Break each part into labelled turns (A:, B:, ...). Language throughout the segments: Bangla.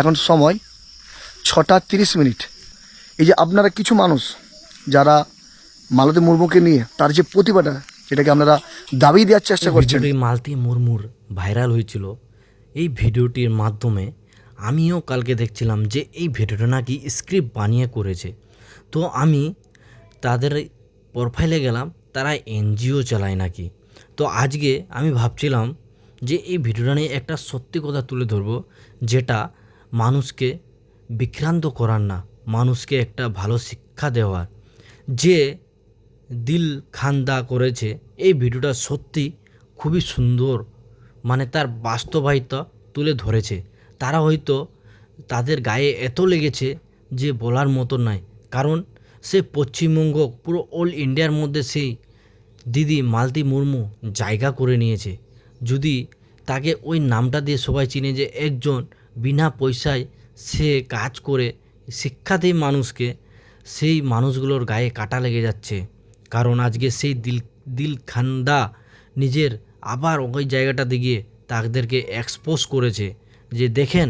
A: এখন সময় ছটা তিরিশ মিনিট। এই যে আপনারা কিছু মানুষ যারা মালতী মুর্মুকে নিয়ে তার যে প্রতিভাটা যেটাকে আপনারা দাবি দেওয়ার চেষ্টা করছেন।
B: ভিডিওটি মালতি মুরমুর ভাইরাল হয়েছিল। এই ভিডিওটির মাধ্যমে আমিও কালকে দেখছিলাম যে এই ভিডিওটা নাকি স্ক্রিপ্ট বানিয়ে করেছে। তো আমি তাদের প্রোফাইলে গেলাম তারা এনজিও চালায় নাকি। তো আজকে আমি ভাবছিলাম যে এই ভিডিওটা নিয়ে একটা সত্যি কথা তুলে ধরবো যেটা মানুষকে বিভ্রান্ত করার না, মানুষকে একটা ভালো শিক্ষা দেওয়ার। যে দিল খান্দা করেছে, এই ভিডিওটা সত্যি খুবই সুন্দর মানে তার বাস্তবায়িতা তুলে ধরেছে। তারা হয়তো তাদের গায়ে এত লেগেছে যে বলার মতো নয়, কারণ সে পশ্চিমবঙ্গ, পুরো অল ইন্ডিয়ার মধ্যে সেই দিদি মালতি মুর্মু জায়গা করে নিয়েছে। যদি তাকে ওই নামটা দিয়ে সবাই চিনে যে একজন বিনা পয়সায় সে কাজ করে শিক্ষা দেয় মানুষকে সেই মানুষগুলোর গায়ে কাটা লেগে যাচ্ছে। কারণ আজকে সেই দিল দিল খান্দা নিজের আবার ওই জায়গাটাতে গিয়ে তাদেরকে এক্সপোজ করেছে যে দেখেন,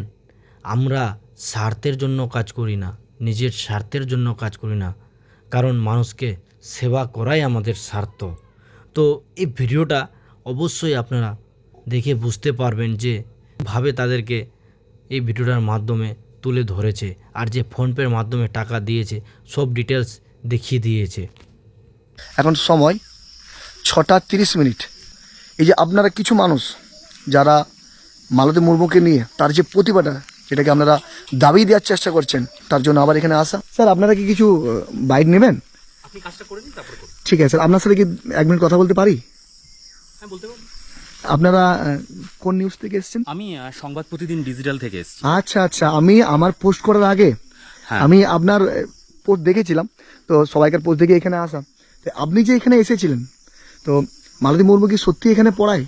B: আমরা স্বার্থের জন্য কাজ করি না, নিজের স্বার্থের জন্য কাজ করি না। কারণ মানুষকে সেবা করাই আমাদের স্বার্থ। তো এই ভিডিওটা অবশ্যই আপনারা দেখে বুঝতে পারবেন যে ভাবে তাদেরকে এই ভিডিওটার মাধ্যমে তুলে ধরেছে আর যে ফোনপের মাধ্যমে টাকা দিয়েছে সব ডিটেলস দেখিয়ে দিয়েছে।
A: এখন সময় ছটা তিরিশ মিনিট। এই যে আপনারা কিছু মানুষ যারা মালতী মুর্মুকে নিয়ে তার যে প্রতিভাটা যেটাকে আপনারা দাবি দেওয়ার চেষ্টা করছেন তার জন্য আবার এখানে আসা। স্যার আপনারা কি কিছু বাইক নেবেন?
C: আপনি কাজটা করে দিন তারপর করুন
A: ঠিক আছে স্যার আপনার সাথে কি এক মিনিট কথা বলতে পারি?
C: হ্যাঁ বলতে পারুন
A: আপনারা কোন নিউজ থেকে এসেছেন?
C: আমি সংবাদ প্রতিদিন ডিজিটাল থেকে এসেছি।
A: আচ্ছা আচ্ছা আমি আমার পোস্ট করার আগে
C: হ্যাঁ।
A: আমি আপনার পোস্ট দেখেছিলাম তো সবাইকার পোস্ট দেখে এখানে আসা। তো আপনি যে এখানে এসেছিলেন তো মালতী মুর্মু কি সত্যি এখানে পড়ায়?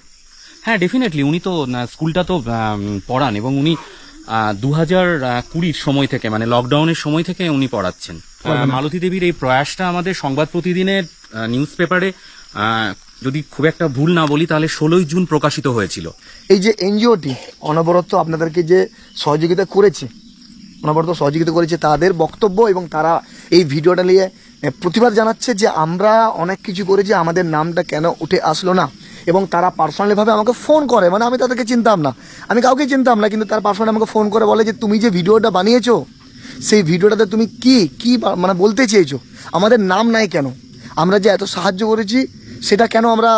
C: হ্যাঁ ডেফিনেটলি উনি তো স্কুলটা তো পড়ান এবং উনি দু হাজার কুড়ির সময় থেকে মানে লকডাউনের সময় থেকে উনি পড়াচ্ছেন। মালতী দেবীর এই প্রয়াসটা আমাদের সংবাদ প্রতিদিনের নিউজ পেপারে যদি খুব একটা ভুল না বলি, তাহলে ষোলোই জুন প্রকাশিত হয়েছিল।
A: এই যে এনজিওটি অনবরত আপনাদেরকে যে সহযোগিতা করেছে, অনবরত সহযোগিতা করেছে তাদের বক্তব্য এবং তারা এই ভিডিওটা নিয়ে প্রতিবাদ জানাচ্ছে যে আমরা অনেক কিছু করেছি, আমাদের নামটা কেন উঠে আসলো না। এবং তারা পার্সোনালিভাবে আমাকে ফোন করে মানে আমি তাদেরকে চিনতাম না। আমি কাউকে চিনতাম না, কিন্তু তারা পার্সোনালি আমাকে ফোন করে বলে যে, তুমি যে ভিডিওটা বানিয়েছো, সেই ভিডিওটাতে তুমি কি কি মানে বলতে চেয়েছো? আমাদের নাম নাই কেন? আমরা যে এত সাহায্য করেছি সেটা কেন আমরা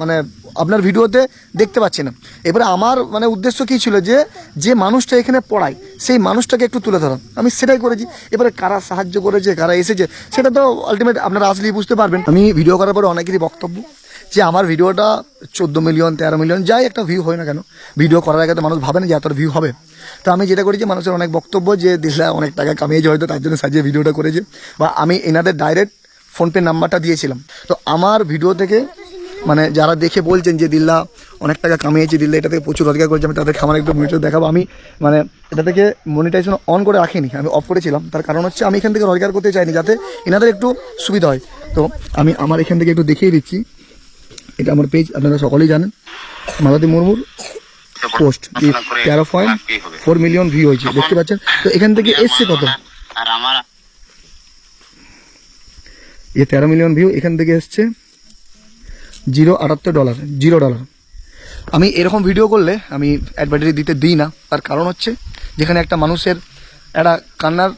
A: মানে আপনার ভিডিওতে দেখতে পাচ্ছি না। এবারে আমার মানে উদ্দেশ্য কী ছিল যে যে মানুষটা এখানে পড়ায়, সেই মানুষটাকে একটু তুলে ধরা। আমি সেটাই করেছি। এবারে কারা সাহায্য করেছে, কারা এসেছে, সেটা তো আলটিমেট আপনারা আসলেই বুঝতে পারবেন। আমি ভিডিও করার পরে অনেকেরই বক্তব্য যে, আমার ভিডিওটা চোদ্দ মিলিয়ন, তেরো মিলিয়ন, যাই একটা ভিউ হয় না কেন, ভিডিও করার আগে তো মানুষ ভাবে না যে এতটা ভিউ হবে। তো আমি যেটা করেছি, মানুষের অনেক বক্তব্য যে দিশলা অনেক টাকা কামিয়েছে হয়তো, তার জন্য সাজিয়ে ভিডিওটা করেছে। বা আমি এনাদের ডাইরেক্ট ফোনপে নাম্বারটা দিয়েছিলাম। তো আমার ভিডিও থেকে মানে যারা দেখে বলছেন যে দিল্লা অনেক টাকা কামিয়েছে দিল্লা এটা থেকে প্রচুর রোজগার করেছে আমি তাদেরকে আমার একটু মনিটর দেখাবো। আমি মানে এটা থেকে মনিটাইজেশন অন করে রাখিনি আমি অফ করেছিলাম। তার কারণ হচ্ছে আমি এখান থেকে রোজগার করতে চাইনি যাতে এনাদের একটু সুবিধা হয়। তো আমি আমার এখান থেকে একটু দেখিয়ে দিচ্ছি। এটা আমার পেজ আপনারা সকলেই জানেন। মালতী মুর্মুর পোস্ট তেরো পয়েন্ট ফোর মিলিয়ন ভিউ হয়েছে দেখতে পাচ্ছেন? তো এখান থেকে এসছে কত?
D: আর আমার
A: এই তেরো মিলিয়ন ভিউ এখান থেকে এসছে জিরো আটাত্তর ডলার জিরো ডলার আমি এরকম ভিডিও করলে আমি অ্যাডভার্টাইজ দিতে দিই না। তার কারণ হচ্ছে, যেখানে একটা মানুষের একটা কান্নার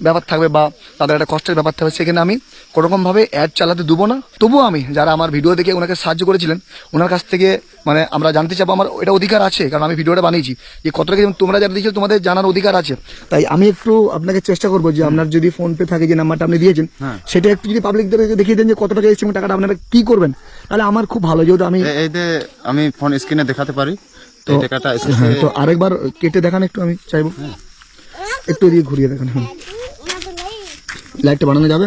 A: ব্যাপার থাকবে বা তাদের একটা কষ্টের ব্যাপার থাকবে সেখানে আমি কোনোরকমভাবে অ্যাড চালাতে দেবো না। তবুও আমি যারা আমার ভিডিও দেখে ওনাকে সাহায্য করেছিলেন ওনার কাছ থেকে মানে আমরা জানতে চাবো আমার এটা অধিকার আছে কারণ আমি ভিডিওটা বানিয়েছি। যে কত টাকা তোমরা যারা দিয়েছ তোমাদের জানার অধিকার আছে। তাই আমি একটু আপনাকে চেষ্টা করব যে আপনার যদি ফোনপে থাকে যে নাম্বারটা আপনি দিয়েছেন সেটা একটু যদি পাবলিকদেরকে দেখিয়ে দেন যে কত টাকা এসেছে টাকাটা আপনারা কি করবেন তাহলে আমার খুব ভালো। যেহেতু আমি
E: এ- এই যে আমি ফোন স্ক্রিনে দেখাতে পারি টাকাটা
A: হ্যাঁ তো আরেকবার কেটে দেখান একটু আমি চাইব। একটু দিয়ে ঘুরিয়ে দেখান হ্যাঁ। লাইটটা বানানো যাবে।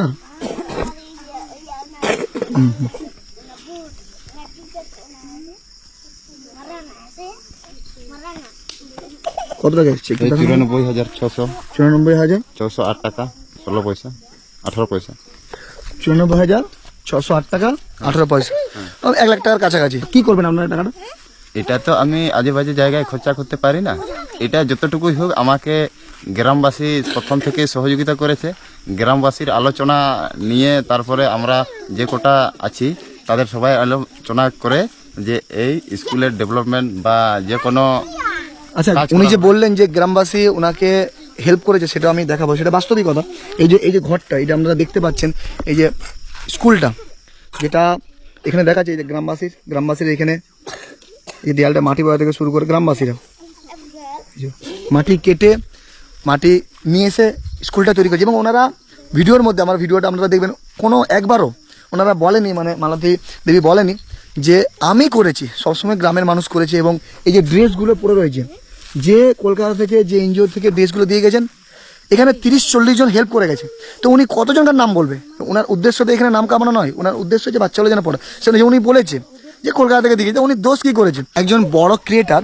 A: কত টাকা এসছে।
E: চুরানব্বই হাজার ছশো।
A: চুরানব্বই হাজার?
E: ছশো আট টাকা ষোলো পয়সা আঠারো পয়সা।
A: চুরানব্বই হাজার ছশো আট টাকা আঠারো পয়সা। ও, এক লাখ টাকার কাছাকাছি। কি করবেন আপনার টাকাটা?
E: এটা তো আমি আজে বাজে জায়গায় খরচা করতে পারি না। এটা যতটুকুই হোক আমাকে গ্রামবাসী প্রথম থেকে সহযোগিতা করেছে। গ্রামবাসীর আলোচনা নিয়ে তারপরে আমরা যে কোটা আছি তাদের সবাই আলোচনা করে যে এই স্কুলের ডেভেলপমেন্ট বা যে কোনো
A: আচ্ছা উনি যে বললেন যে গ্রামবাসী ওনাকে হেল্প করেছে সেটা আমি দেখাবো। সেটা বাস্তবিকতা এই যে এই যে ঘরটা এটা আপনারা দেখতে পাচ্ছেন এই যে স্কুলটা যেটা এখানে দেখা এই যে গ্রামবাসীর গ্রামবাসীর এখানে এই দেয়ালটা মাটি বয়া থেকে শুরু করে গ্রামবাসীরা। মাটি কেটে মাটি নিয়ে এসে স্কুলটা তৈরি করেছে। এবং ওনারা ভিডিওর মধ্যে, আমার ভিডিওটা আপনারা দেখবেন, কোনো একবারও ওনারা বলেনি মানে মালতী দেবী বলেনি যে আমি করেছি, সবসময় গ্রামের মানুষ করেছে এবং এই যে ড্রেসগুলো পরে রয়েছে, যে কলকাতা থেকে, যে এনজিও থেকে ড্রেসগুলো দিয়ে গেছেন, এখানে তিরিশ চল্লিশ জন হেল্প করে গেছে। তো উনি কতজনকার নাম বলবে? ওনার উদ্দেশ্য তো এখানে নাম কামানো নয়, ওনার উদ্দেশ্য যে বাচ্চাগুলো যেন পড়ে। সেটা যে উনি বলেছে যে কলকাতা থেকে দিয়ে উনি দোষ কী করেছেন? একজন বড় ক্রিয়েটার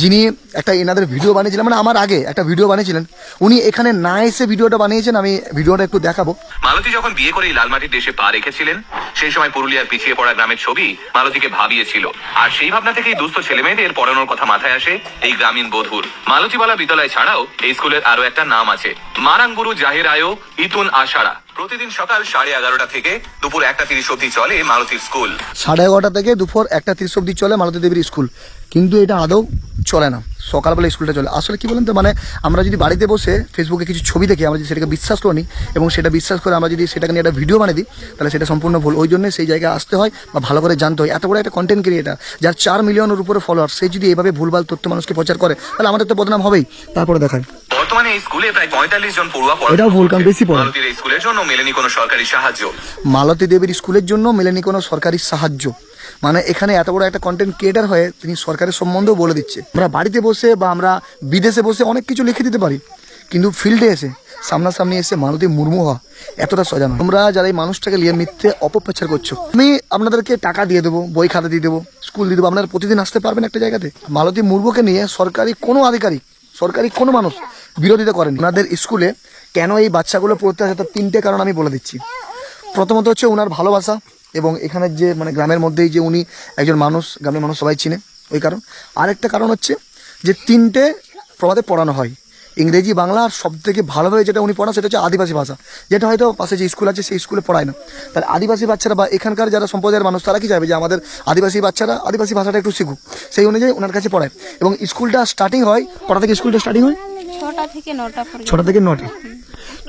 A: যিনি একটা এনাদের ভিডিও বানিয়েছিলেন মানে আমার আগে একটা ভিডিও বানিয়েছিলেন। উনি এখানে না এসে ভিডিওটা বানিয়েছেন আমি ভিডিওটা একটু দেখাবো।
D: মালতী যখন বিয়ে করে লালমাটির দেশে পা রেখেছিলেন সেই সময় পুরুলিয়ার পিছিয়ে পড়া গ্রামের ছবি মালতীকে ভাবিয়েছিল। আর সেই ভাবনা থেকেই দুস্থ ছেলে মেয়েদের পড়ানোর কথা মাথায় আসে এই গ্রামীণ বধুর। মালতীবালা বিদ্যালয় ছাড়াও এই স্কুলের আরও একটা নাম আছে মারাঙ্গুরু জাহির আয়ো ইতুন আষাঢ়া প্রতিদিন সকাল সাড়ে এগারোটা থেকে দুপুর একটা তিরিশ অব্দি চলে মালতীর স্কুল।
A: সাড়ে এগারোটা থেকে দুপুর একটা তিরিশ অব্দি চলে মালতী দেবীর স্কুল। কিন্তু এটা আদৌ চলে না। সকালবেলা স্কুলটা চলে। আসলে কি বলেন তো মানে আমরা যদি বাড়িতে বসে ফেসবুকে কিছু ছবি দেখি আমরা যদি সেটাকে বিশ্বাস করি এবং সেটা বিশ্বাস করে আমরা যদি সেটাকে নিয়ে একটা ভিডিও বানিয়ে দিই তাহলে সেটা সম্পূর্ণ ভুল। ওই জন্য সেই জায়গায় আসতে হয় বা ভালো করে জানতে হয়। এত বড় একটা কন্টেন্ট ক্রিয়েটার যার চার মিলিয়নের উপরে ফলোয়ার সে যদি এভাবে ভুলভাল তথ্য মানুষকে প্রচার করে তাহলে আমাদের তো বদনাম হবেই। তারপরে দেখায়
D: বর্তমানে এই স্কুলে প্রায় পঁয়তাল্লিশ জন পড়ুয়া
A: এটাও ভুল, কারণ বেশি পড়ে।
D: মালতীর স্কুলের জন্য মেলেনি কোনো সরকারি সাহায্য।
A: মালতী দেবীর স্কুলের জন্য মেলেনি কোনো সরকারি সাহায্য। মানে এখানে এত বড় একটা কন্টেন্ট ক্রিয়েটার হয়ে তিনি সরকারের সম্বন্ধেও বলে দিচ্ছে। আমরা বাড়িতে বসে বা আমরা বিদেশে বসে অনেক কিছু লিখে দিতে পারি, কিন্তু ফিল্ডে এসে, সামনাসামনি এসে মালতী মুর্মু হওয়া, এতটা সজানো। তোমরা যারা এই মানুষটাকে নিয়ে মিথ্যে অপপ্রচার করছ, আমি আপনাদেরকে টাকা দিয়ে দেবো, বই খাতা দিয়ে দেবো, স্কুল দিয়ে দেবো, আপনারা প্রতিদিন আসতে পারবেন একটা জায়গাতে। মালতী মুর্মুকে নিয়ে সরকারি কোনো আধিকারিক, সরকারি কোনো মানুষ বিরোধিতা করেন ওনাদের স্কুলে কেন এই বাচ্চাগুলো পড়তে আসে, তার তিনটে কারণ আমি বলে দিচ্ছি। প্রথমত হচ্ছে ওনার ভালোবাসা এবং এখানের যে মানে গ্রামের মধ্যেই যে উনি একজন মানুষ, গ্রামের মানুষ সবাই চিনে ওই কারণ। আরেকটা কারণ হচ্ছে যে তিনটে প্রবাদে পড়ানো হয়। ইংরেজি, বাংলা আর সব থেকে ভালোভাবে যেটা উনি পড়ান সেটা হচ্ছে আদিবাসী ভাষা। যেটা হয়তো পাশে যে স্কুল আছে সেই স্কুলে পড়ায় না। তাহলে আদিবাসী বাচ্চারা বা এখানকার যারা সম্প্রদায়ের মানুষ, তারা কি চাইবে যে আমাদের আদিবাসী বাচ্চারা আদিবাসী ভাষাটা একটু শিখুক? সেই অনুযায়ী ওনার কাছে পড়ায়। এবং স্কুলটা স্টার্টিং হয়, কটা থেকে স্কুলটা স্টার্টিং হয়?
F: ছটা থেকে নটা
A: ছটা থেকে নটা?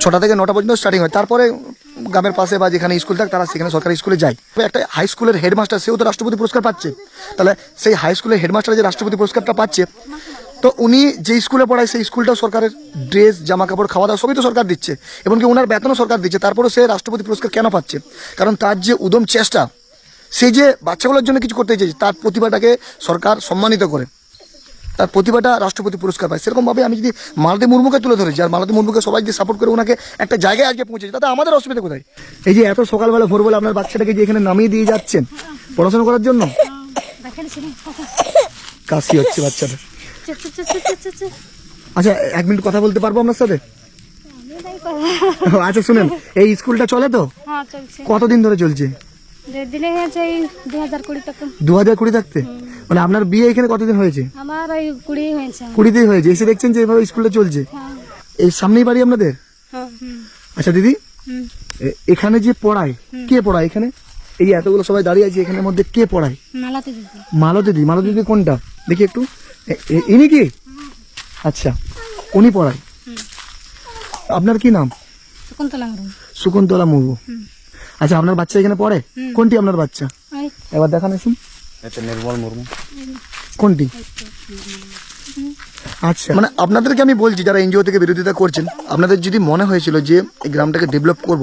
A: ছটা থেকে নটা পর্যন্ত স্টার্টিং হয়। তারপরে গ্রামের পাশে বা যেখানে স্কুল থাকে, তারা সেখানে সরকারি স্কুলে যায়। একটা হাই স্কুলের হেডমাস্টার সেও তো রাষ্ট্রপতি পুরস্কার পাচ্ছে। তাহলে সেই হাই স্কুলের হেডমাস্টার যে রাষ্ট্রপতি পুরস্কারটা পাচ্ছে, তো উনি যে স্কুলে পড়ায়, সেই স্কুলটাও সরকারের ড্রেস জামা কাপড় খাওয়া দাওয়া সবই তো সরকার দিচ্ছে। এমনকি ওনার বেতনও সরকার দিচ্ছে। তারপরেও সে রাষ্ট্রপতি পুরস্কার কেন পাচ্ছে? কারণ তার যে উদম চেষ্টা, সে যে বাচ্চাগুলোর জন্য কিছু করতে চেয়েছে তার প্রতিভাটাকে সরকার সম্মানিত করে। তার প্রতিভাটা রাষ্ট্রপতি পুরস্কার পায়। সেরকমভাবে আমি যদি মালতী মুর্মুকে তুলে ধরেছি আর মালতী মুর্মুকে সবাই যে সাপোর্ট করে ওনাকে একটা জায়গায় আজকে পৌঁছেছে তাতে আমাদের অসুবিধা কোথায়? এই যে এত সকালবেলা ভোরবেলা আপনার বাচ্চাটাকে যে এখানে নামিয়ে দিয়ে যাচ্ছেন পড়াশোনা করার জন্য? কাশি হচ্ছে বাচ্চাটা। আচ্ছা এক মিনিট কথা বলতে পারব আপনার সাথে? আচ্ছা শুনেন এই স্কুলটা চলে তো?
F: হ্যাঁ
A: কতদিন ধরে চলছে?
F: দেড় দিনে হয়েছে এই দুই হাজার কুড়ি টাকা।
A: দু হাজার কুড়ি থাকতে? মানে আপনার বিয়ে এখানে কতদিন হয়েছে?
F: আমার ওই কুড়ি হয়েছে
A: কুড়িতেই হয়েছে। এসে দেখছেন যে এভাবে স্কুলটা চলছে?
F: হ্যাঁ।
A: এই সামনেই বাড়ি আপনাদের?
F: হ্যাঁ
A: আচ্ছা দিদি? এখানে যে পড়ায় কে পড়ায় এখানে? এই এতগুলো সবাই দাঁড়িয়ে আছে এখানের মধ্যে কে পড়ায়?
F: মালাতে দিদি।
A: মালো দিদি। মালো দিদি কোনটা? দেখি একটু। ইনি কি? আচ্ছা উনি পড়ায়। আপনার কি নাম?
F: শকুন্তলা মুর্মু।
A: শকুন্তলা মুর্মু। আচ্ছা আপনার বাচ্চা এখানে পড়ে? কোনটি আপনার বাচ্চা? এবার দেখান আসুন।
E: এতে নির্মল মুর্মু।
A: কোনটি? আচ্ছা মানে আপনাদেরকে আমি বলছি যারা এনজিও থেকে বিরোধিতা করছেন আপনাদের যদি মনে হয়েছিল যে এই গ্রামটাকে ডেভেলপ করব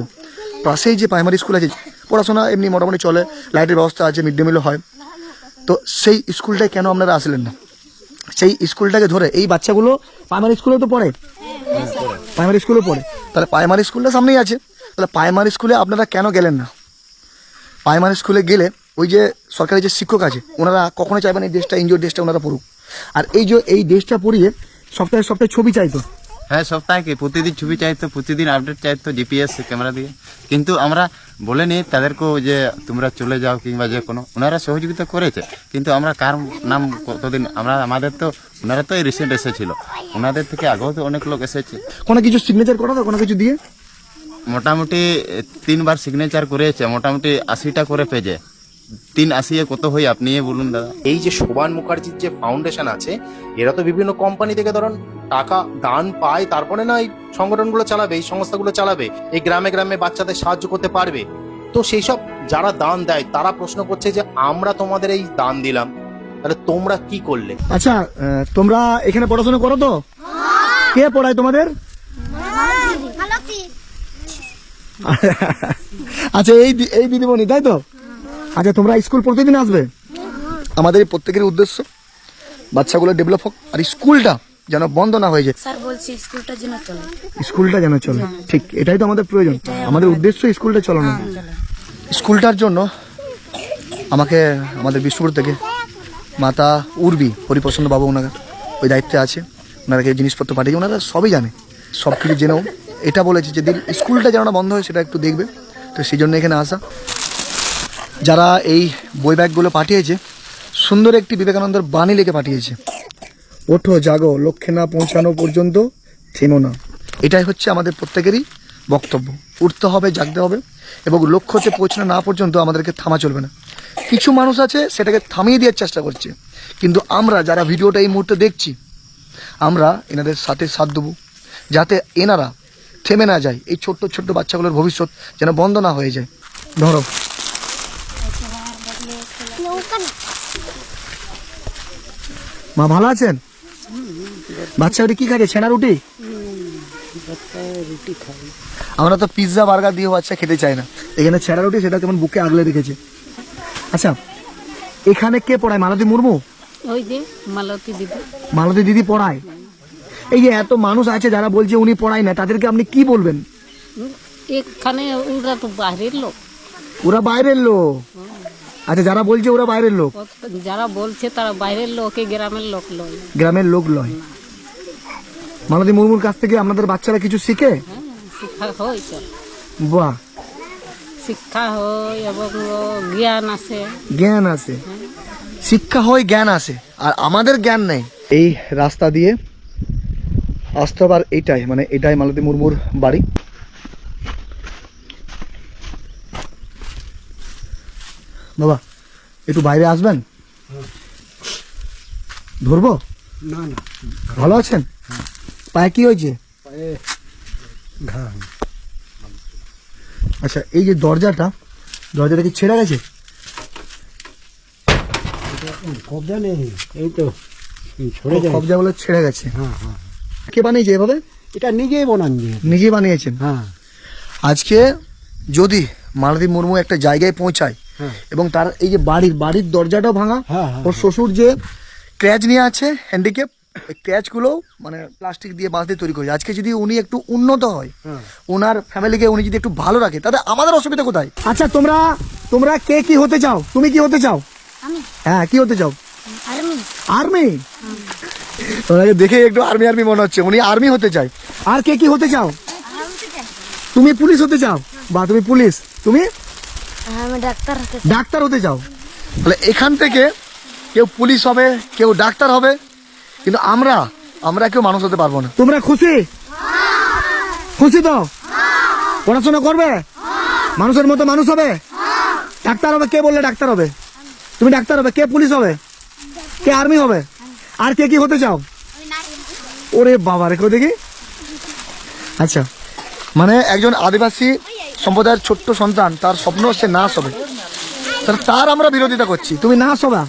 A: পাশেই যে প্রাইমারি স্কুল আছে পড়াশোনা এমনি মোটামুটি চলে লাইটের ব্যবস্থা আছে মিড ডে মিলও হয় তো সেই স্কুলটায় কেন আপনারা আসলেন না? সেই স্কুলটাকে ধরে এই বাচ্চাগুলো প্রাইমারি স্কুলেও তো পড়ে? প্রাইমারি স্কুলেও পড়ে। তাহলে প্রাইমারি স্কুলটা সামনেই আছে। তাহলে প্রাইমারি স্কুলে আপনারা কেন গেলেন না? প্রাইমারি স্কুলে গেলে ওই যে সরকারি যে শিক্ষক আছে ওনারা কখনো চাইবেন এই দেশটা এনজিও দেশটা ওনারা পড়ুক। আর এই যে এই দেশটা পড়িয়ে সপ্তাহে সপ্তাহে ছবি চাইতো।
E: হ্যাঁ সপ্তাহে কি? প্রতিদিন ছবি চাইতো প্রতিদিন আপডেট চাইতো জিপিএস ক্যামেরা দিয়ে। কিন্তু আমরা বলে বলেনি তাদেরকেও যে তোমরা চলে যাও কিংবা যে কোনো ওনারা সহযোগিতা করেছে। কিন্তু আমরা কার নাম কতদিন আমরা আমাদের তো ওনারা তো এই রিসেন্ট এসেছিল। ওনাদের থেকে আগেও তো অনেক লোক এসেছে।
A: কোনো কিছু সিগনেচার করা তো কোনো কিছু দিয়ে?
E: মোটামুটি তিনবার সিগনেচার করেছে মোটামুটি আশিটা করে পেজে। তিন আশিয়ে কত হই আপনি বলুন দাদা।
G: এই যে শোভান মুখার্জির যে ফাউন্ডেশন আছে এরা তো বিভিন্ন কোম্পানি থেকে ধরুন টাকা দান পায় তারপরে না এই সংগঠনগুলো চালাবে এই সংস্থাগুলো চালাবে এই গ্রামে গ্রামে বাচ্চাদের সাহায্য করতে পারবে। তো সেই সব যারা দান দেয় তারা প্রশ্ন করছে যে আমরা তোমাদের এই দান দিলাম তাহলে তোমরা কি করলে?
A: আচ্ছা আহ, তোমরা এখানে পড়াশোনা করো তো? কে পড়ায় তোমাদের? আচ্ছা এই এই দিদিমণি তাই তো? আচ্ছা তোমরা স্কুল প্রতিদিন আসবে? আমাদের প্রত্যেকের উদ্দেশ্য বাচ্চাগুলো ডেভেলপ হোক আর স্কুলটা যেন বন্ধ না হয়ে যায়।
F: স্যার বলছি স্কুলটা যেন চলে।
A: স্কুলটা যেন চলে। ঠিক এটাই তো আমাদের প্রয়োজন। আমাদের উদ্দেশ্য স্কুলটা চলানো। স্কুলটার জন্য আমাকে আমাদের বিষ্ণুপুর থেকে মাতা উর্বি হরিপ্রসন্ন বাবু ওনারা ওই দায়িত্বে আছে। ওনারাকে জিনিসপত্র পাঠিয়ে ওনারা সবই জানে। সব কিছু জেনেও এটা বলেছে যে দিন স্কুলটা যেন বন্ধ হয়, সেটা একটু দেখবে। তো সেই জন্য এখানে আসা। যারা এই বই ব্যাগগুলো পাঠিয়েছে, সুন্দর একটি বিবেকানন্দের বাণী লিখে পাঠিয়েছে। ওঠো, জাগো, লক্ষ্যে না পৌঁছানো পর্যন্ত থেমো না। এটাই হচ্ছে আমাদের প্রত্যেকেরই বক্তব্য। উঠতে হবে, জাগতে হবে, এবং লক্ষ্যতে পৌঁছানো না পর্যন্ত আমাদেরকে থামা চলবে না। কিছু মানুষ আছে, সেটাকে থামিয়ে দেওয়ার চেষ্টা করছে। কিন্তু আমরা যারা ভিডিওটা এই মুহূর্তে দেখছি, আমরা এনাদের সাথে সাথ দেবো। যাতে এনারা থেমে না যায়। এই ছোট্ট ছোট্ট বাচ্চাগুলোর ভবিষ্যৎ যেন বন্ধ না হয়ে যায়। ধরো। মা ভালো আছেন? বাচ্চা ওটি কি খাচ্ছে ছেনা রুটি? আমরা তো পিৎজা বার্গার দিয়ে বাচ্চা খেতে চাই না। এখানে ছেঁড়া রুটি সেটা কেমন বুকে আগলে রেখেছে। আচ্ছা এখানে কে পড়ায়? মালতী মুর্মু?
H: ওই যে মালতী দিদি।
A: মালতী দিদি পড়ায়? এই যে এত মানুষ আছে যারা বলছে উনি পড়ায় না তাদেরকে আপনি কি বলবেন?
H: এখানে ওরা তো বাইরের লোক।
A: ওরা বাইরের লোক? আচ্ছা যারা বলছে ওরা বাইরের লোক?
H: যারা বলছে তারা বাইরের লোক গ্রামের লোক লয়।
A: গ্রামের লোক লয়। মালতী মুর্মুর কাছ থেকে আপনাদের বাচ্চারা কিছু শিখে?
H: শিক্ষা হয়
A: বাহ।
H: শিক্ষা হয় এবং জ্ঞান আছে।
A: জ্ঞান আছে। শিক্ষা হয় জ্ঞান আছে। আর আমাদের জ্ঞান নেই। এই রাস্তা দিয়ে আসতে হবে আর এইটাই মানে এটাই মালতী মুর্মুর বাড়ি। বাবা একটু বাইরে আসবেন? ধরবো? না না। ভালো আছেন? পায়ে কি হয়েছে? আচ্ছা এই যে দরজাটা দরজাটা কি ছেড়ে গেছে?
I: কবজা নেই এই তো
A: কবজা বলে ছেড়ে গেছে।
I: হ্যাঁ হ্যাঁ।
A: কে বানিয়েছে এভাবে?
I: এটা নিজেই বানান
A: নিজে বানিয়েছেন?
I: হ্যাঁ।
A: আজকে যদি মালতী মুর্মু একটা জায়গায় পৌঁছায়
I: হ্যাঁ।
A: এবং তার এই যে বাড়ির বাড়ির দরজাটাও ভাঙা
I: হ্যাঁ, হ্যাঁ,
A: ওর শ্বশুর যে ক্র্যাচ নিয়ে আছে হ্যান্ডিক্যাপ ওই ক্র্যাচগুলো মানে প্লাস্টিক দিয়ে বাঁশ দিয়ে তৈরি করে আজকে যদি উনি একটু উন্নত হয়
I: হ্যাঁ।
A: ওনার ফ্যামিলিকে উনি যদি একটু ভালো রাখে তাহলে আমাদের অসুবিধা কোথায়? আচ্ছা তোমরা তোমরা কে কি হতে চাও? তুমি কি হতে চাও? হ্যাঁ কি হতে চাও?
F: আর্মি
A: আর্মি ওনাকে দেখে একটু আর্মি আর্মি মনে হচ্ছে। উনি আর্মি হতে চায়। আর কে কি হতে চাও? তুমি পুলিশ হতে চাও? বা তুমি পুলিশ? তুমি?
F: ডাক্তার
A: ডাক্তার হতে চাও। তাহলে এখান থেকে কেউ পুলিশ হবে কেউ ডাক্তার হবে কিন্তু আমরা আমরা কেউ মানুষ হতে পারব না। তোমরা খুশি? খুশি তো? পড়াশোনা করবে? মানুষের মতো মানুষ হবে? ডাক্তার হবে কে বললে ডাক্তার হবে? তুমি ডাক্তার হবে কে পুলিশ হবে? কে আর্মি হবে? আর কে কি হতে চাও? ওরে বাবা রেখো দেখি। আচ্ছা মানে একজন আদিবাসী সম্প্রদায়ের ছোট্ট সন্তান তার স্বপ্ন হচ্ছে নাচ হবে। তাহলে তার আমরা বিরোধিতা করছি। তুমি নাচ হবা?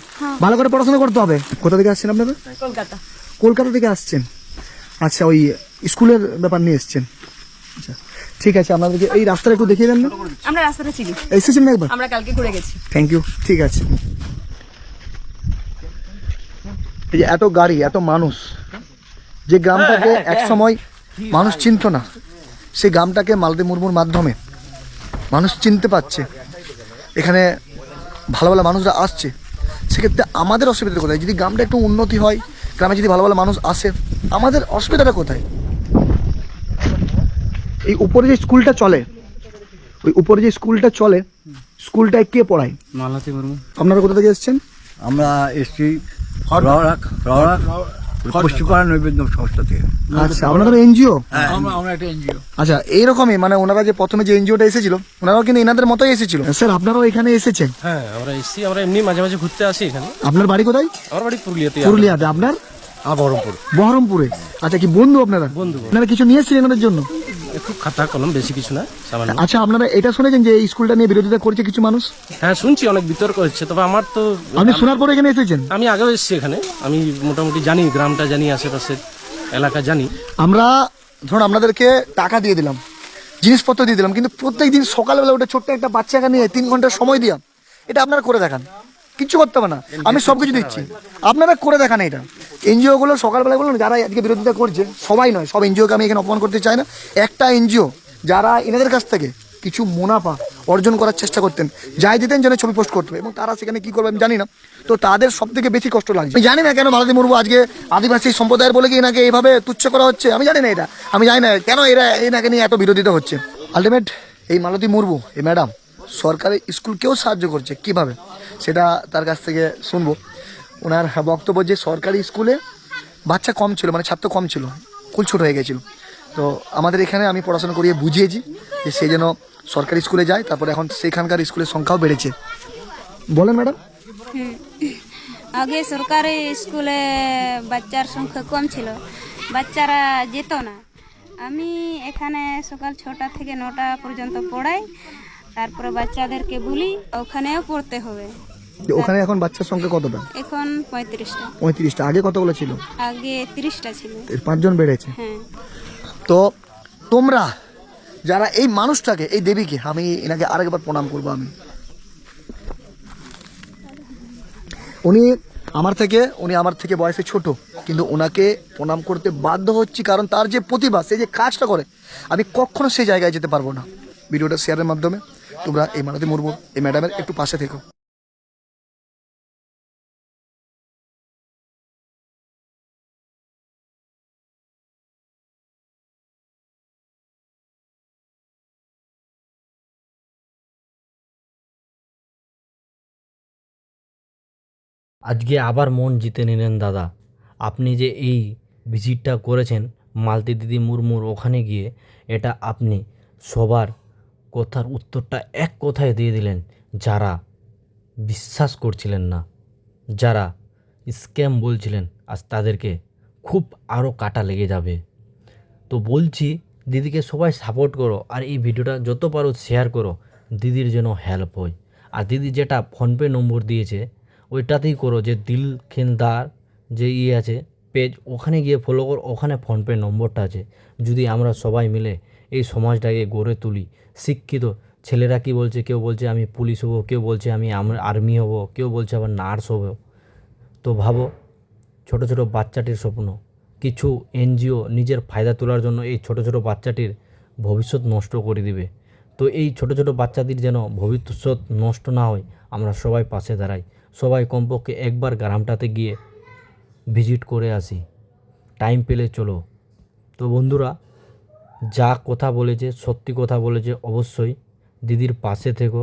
A: ভালো করে পড়াশোনা করতে হবে। কোথা থেকে আসছেন আপনারা?
H: কলকাতা।
A: কলকাতা থেকে আসছেন। আচ্ছা ওই স্কুলের ব্যাপার নিয়ে এসছেন। আচ্ছা ঠিক আছে আপনাদেরকে এই রাস্তাটা একটু দেখিয়ে দেন না?
J: আমরা রাস্তাটা চিনি।
A: এসেছেন না একবার?
J: আমরা কালকে ঘুরে গেছি।
A: থ্যাংক ইউ ঠিক আছে। এই যে এত গাড়ি এত মানুষ। যে গ্রামটাকে এক সময় মানুষ চিনত না সেই গ্রামটাকে মালদী মুর্মুর মাধ্যমে মানুষ চিনতে পারছে। এখানে ভালো ভালো মানুষরা আসছে। সেক্ষেত্রে আমাদের অসুবিধা কোথায়? যদি গ্রামটা একটু উন্নতি হয় গ্রামে যদি ভালো ভালো মানুষ আসে আমাদের অসুবিধাটা কোথায়? এই উপরে যে স্কুলটা চলে ওই উপরে যে স্কুলটা চলে স্কুলটায় কে পড়ায়?
C: মালতী মুর্মু।
A: আপনারা কোথা থেকে এসেছেন?
I: আমরা এসছি রওরাক নৈবেদ্য সংস্থা থেকে।
A: আচ্ছা আপনাদের এনজিও?
I: আমরা আমরা একটা এনজিও।
A: আচ্ছা এইরকমই মানে ওনারা যে প্রথমে যে এনজিওটা এসেছিল ওনারাও কিন্তু এনাদের মতোই এসেছিল। স্যার আপনারাও এখানে এসেছেন?
J: হ্যাঁ আমরা এসেছি আমরা এমনি মাঝে মাঝে ঘুরতে আসি এখানে।
A: আপনার বাড়ি কোথায়?
J: আমার বাড়ি পুরুলিয়াতে।
A: পুরুলিয়াতে। আপনার?
J: বহরমপুর।
A: বহরমপুরে। আচ্ছা কি বন্ধু আপনারা?
J: বন্ধু।
A: আপনারা কিছু নিয়ে এসেছিলেন এনাদের জন্য?
J: একটু খাতা কলম বেশি কিছু না সামান্য।
A: আচ্ছা আপনারা এটা শুনেছেন যে এই স্কুলটা নিয়ে বিরোধিতা করছে কিছু মানুষ?
J: হ্যাঁ শুনছি অনেক বিতর্ক হচ্ছে তবে আমার তো
A: আপনি শোনার পরে এখানে এসেছেন?
J: আমি আগেও এসেছি এখানে আমি মোটামুটি জানি গ্রামটা জানি আশেপাশের এলাকা জানি।
A: আমরা ধরুন আপনাদেরকে টাকা দিয়ে দিলাম জিনিসপত্র দিয়ে দিলাম কিন্তু প্রত্যেক দিন সকালবেলা ওটা ছোট্ট একটা বাচ্চাকে নিয়ে তিন ঘণ্টা সময় দিলাম এটা আপনারা করে দেখান। কিচ্ছু করতে হবে না। আমি সব কিছু দিচ্ছি। আপনারা করে দেখান এটা। এনজিও গুলো সকালবেলা বলুন, যারা আজকে বিরোধিতা করছে, সবাই নয়, সব এনজিওকে আমি এখানে অপমান করতে চাই না। একটা এনজিও, যারা এনাদের কাছ থেকে কিছু মুনাফা অর্জন করার চেষ্টা করতেন, যাই দিতেন, যেন ছবি পোস্ট করতে হবে এবং তারা সেখানে কি করবে আমি জানি না। তো তাদের সব থেকে বেশি কষ্ট লাগছে। আমি জানি না কেন ভারতী মুর্মু আজকে আদিবাসী সম্প্রদায়ের বলে কি এনাকে এইভাবে তুচ্ছ করা হচ্ছে? আমি জানি না এটা। আমি জানি না কেন এরা এনাকে নিয়ে এত বিরোধিতা হচ্ছে। আলটিমেট এই মালতী মুর্মু, এই ম্যাডাম, সরকারি স্কুলকেও সাহায্য করছে? কীভাবে? সেটা তার কাছ থেকে শুনব। ওনার বক্তব্য যে সরকারি স্কুলে বাচ্চা কম ছিল মানে ছাত্র কম ছিল কুল ছোট হয়ে গেছিল। তো আমাদের এখানে আমি পড়াশোনা করিয়ে বুঝিয়েছি যে সে যেন সরকারি স্কুলে যায়, তারপরে এখন সেখানকার স্কুলের সংখ্যাও বেড়েছে। বলেন ম্যাডাম।
F: আগে সরকারি স্কুলে বাচ্চার সংখ্যা কম ছিল, বাচ্চারা যেত না। আমি এখানে সকাল ছটা থেকে নটা পর্যন্ত পড়াই তারপরে বাচ্চাদেরকে বলি ওখানেও পড়তে হবে।
A: ওখানে এখন বাচ্চার সংখ্যা কতটা?
F: এখন পঁয়ত্রিশটা।
A: পঁয়ত্রিশটা। আগে কতগুলো ছিল?
F: আগে তিরিশটা ছিল।
A: পাঁচজন বেড়েছে।
F: হ্যাঁ।
A: তো তোমরা যারা এই মানুষটাকে এই দেবীকে আমি এনাকে আরেকবার প্রণাম করব আমি। উনি আমার থেকে উনি আমার থেকে বয়সে ছোট কিন্তু ওনাকে প্রণাম করতে বাধ্য হচ্ছি কারণ তার যে প্রতিভা সে যে কাজটা করে আমি কখনো সেই জায়গায় যেতে পারব না। ভিডিওটা শেয়ারের মাধ্যমে। তোমরা এই মালতী মুর্মু এই ম্যাডামের একটু পাশে থেকো।
B: আজকে আবার মন জিতে নিলেন দাদা। আপনি যে এই ভিজিটটা করেছেন, মালতি দিদি মুর্মুর ওখানে গিয়ে, এটা আপনি সবার কথার উত্তরটা এক কথায় দিয়ে দিলেন, যারা বিশ্বাস করছিলেন না, যারা স্ক্যাম বলছিলেন, আজ তাদেরকে খুব আরও কাটা লেগে যাবে। তো বলছি, দিদিকে সবাই সাপোর্ট করো, আর এই ভিডিওটা যত পারো শেয়ার করো, দিদির যেন হেল্প হয়। আর দিদি যেটা ফোনপে নম্বর দিয়েছে, ওইটাতেই করো যে দিল খেনদার যে ইয়ে আছে পেজ ওখানে গিয়ে ফলো করো, ওখানে ফোনপে নম্বরটা আছে। যদি আমরা সবাই মিলে এই সমাজটাকে গড়ে তুলি। শিক্ষিত ছেলেরা কি বলছে? কেউ বলছে আমি পুলিশ হব, কেউ বলছে আমি আর্মি হব, কেউ বলছে আবার নার্স হব। তো ভাবো, ছোট ছোট বাচ্চাটির স্বপ্ন। কিছু এনজিও নিজের ফায়দা তোলার জন্য এই ছোট ছোট বাচ্চাটির ভবিষ্যৎ নষ্ট করে দিবে। তো এই ছোট ছোট বাচ্চাদের যেন ভবিষ্যৎ নষ্ট না হয়, আমরা সবাই পাশে দাঁড়াই। সবাই কমপক্ষে একবার গ্রামটাতে গিয়ে ভিজিট করে আসি। টাইম পেলে চলো। তো বন্ধুরা যা কথা বলেছে সত্যি কথা বলেছে অবশ্যই। দিদির পাশে থেকো।